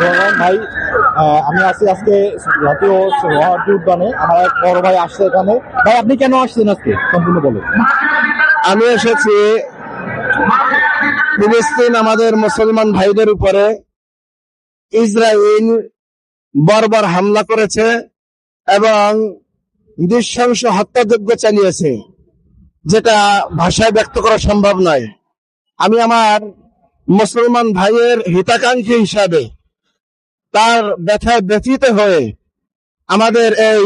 রহমান ভাই আমি আছি আজকে জাতীয় সমাধি উদ্যানে। আমার এক বড় ভাই আসছে এখানে। ভাই, আপনি কেন আসছেন আজকে? সম্পূর্ণ বলে আমি এসেছি ফিলিস্তিন আমাদের মুসলমান ভাইদের উপরে ইসরায়েল বর্বর হামলা করেছে এবং নৃশংস হত্যাযজ্ঞ চালিয়েছে, যেটা ভাষায় ব্যক্ত করা সম্ভব নয়। আমি আমার মুসলমান ভাইয়ের হিতাকাঙ্ক্ষী হিসাবে তার ব্যথায় ব্যথিত হয়ে আমাদের এই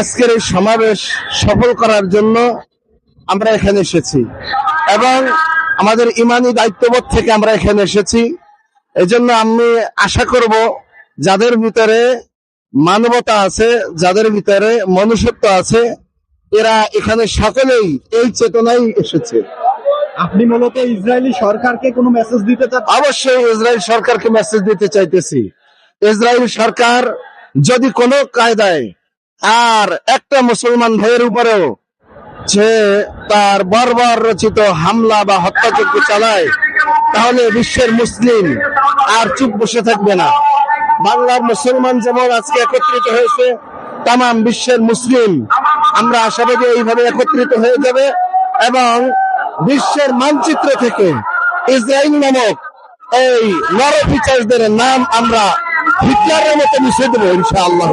আজকের এই সমাবেশ সফল করার জন্য আমরা এখানে এসেছি। এবং আমাদের ইমানি দায়িত্ববোধ থেকে আমরা এখানে এসেছি। এই জন্য আমি আশা করব যাদের ভিতরে মানবতা আছে, যাদের ভিতরে মনুষ্যত্ব আছে, এরা এখানে সকলেই এই চেতনাই এসেছে। আপনি মূলত ইসরায়েলি সরকারকে কোনো মেসেজ দিতে চান অবশ্যই ইসরায়েল সরকারকে মেসেজ দিতে চাইতেছি। ইসরায়েল সরকার যদি কোনো কায়দায় আর একটা মুসলমান ভাইয়ের উপরেও যে তার বর্বর রচিত হামলা বা হত্যাযজ্ঞ চালায়, তাহলে বিশ্বের মুসলিম আর চুপ বসে থাকবে না। বাংলার মুসলমান যেমন আজকে একত্রিত হয়েছে তাম বিশ্বের মুসলিম আমরা আশাবাদী এইভাবে একত্রিত হয়ে যাবে এবং বিশ্বের মানচিত্র থেকে ইসরায়েল নামক এই নরপিচারদের নাম আমরা হিটলারের মতো মিশে দেবো, ইনশাআল্লাহ।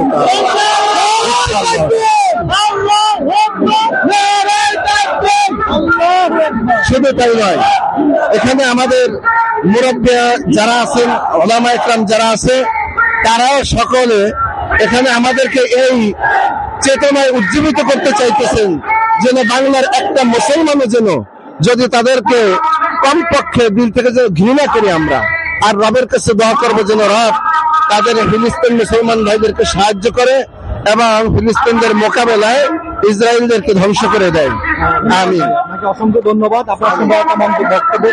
শুধু তাই নয়, এখানে আমাদের মুরব্বী যারা আছেন, ওলামা একরাম যারা আছে, তারাও সকলে এখানে আমাদেরকে এই চেতনায় উজ্জীবিত করতে চাইতেছেন, যেন বাংলার একটা মুসলমানও যেন যদি তাদেরকে কমপক্ষে দিল থেকে যে ঘৃণা করি আমরা, আর রবের কাছে দোয়া করব যেন রব তাদের ফিলিস্তিন মুসলমান ভাইদেরকে সাহায্য করে এবং ফিলিস্তিনদের মোকাবেলায় ইসরায়েলদেরকে ধ্বংস করে দেয়। আমি অসংখ্য ধন্যবাদ। আপনার মন্তব্য